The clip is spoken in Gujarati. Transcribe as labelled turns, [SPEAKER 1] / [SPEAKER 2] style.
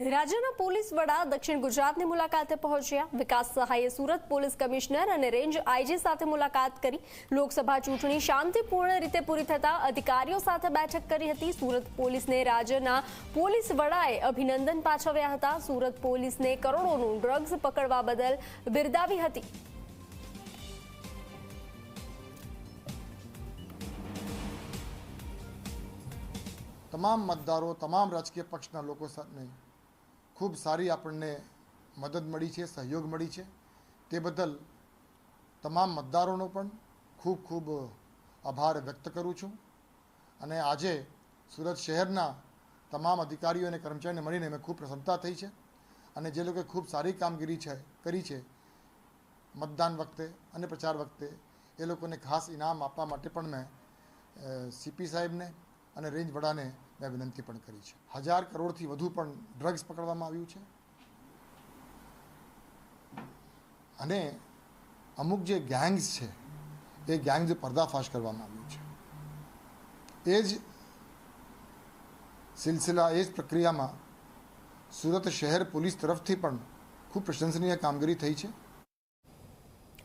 [SPEAKER 1] રાજ્યના પોલીસ વડા દક્ષિણ ગુજરાતની મુલાકાતે પહોંચ્યા. વિકાસ સહાયે સુરત પોલીસ કમિશનર અને રેન્જ આઈજી સાથે મુલાકાત કરી. લોકસભા ચૂંટણી શાંતિપૂર્ણ રીતે પૂરી થતા અધિકારીઓ સાથે બેઠક કરી હતી. સુરત પોલીસને રાજ્યના પોલીસ વડાએ અભિનંદન પાછવ્યા હતા. સુરત પોલીસને કરોડોનું ડ્રગ્સ પકડવા બદલ બિરદાવી હતી.
[SPEAKER 2] તમામ મતદારો, તમામ રાજકીય પક્ષના લોકો સાથે ખૂબ સારી આપણને મદદ મળી છે, સહયોગ મળી છે. તે બદલ તમામ મતદારોનો પણ ખૂબ ખૂબ આભાર વ્યક્ત કરું છું. અને આજે સુરત શહેરના તમામ અધિકારીઓ અને કર્મચારીને મળીને મેં ખૂબ પ્રસન્નતા થઈ છે અને જે લોકોએ ખૂબ સારી કામગીરી છે, કરી છે, મતદાન વખતે અને પ્રચાર વખતે, એ લોકોને ખાસ ઇનામ આપવા માટે પણ મેં સીપી સાહેબને અને રેન્જ વડાને મેં વિનંતી પણ કરી છે. હજાર કરોડથી વધુ પણ ડ્રગ્સ પકડવામાં આવ્યું છે. અને અમુક જે ગેંગ્સ છે, એ ગેંગ્સ પર્દાફાશ કરવામાં આવ્યું છે. એ જ સિલસિલા, એ જ પ્રક્રિયામાં સુરત શહેર પોલીસ તરફથી પણ ખૂબ પ્રશંસનીય કામગીરી થઈ છે.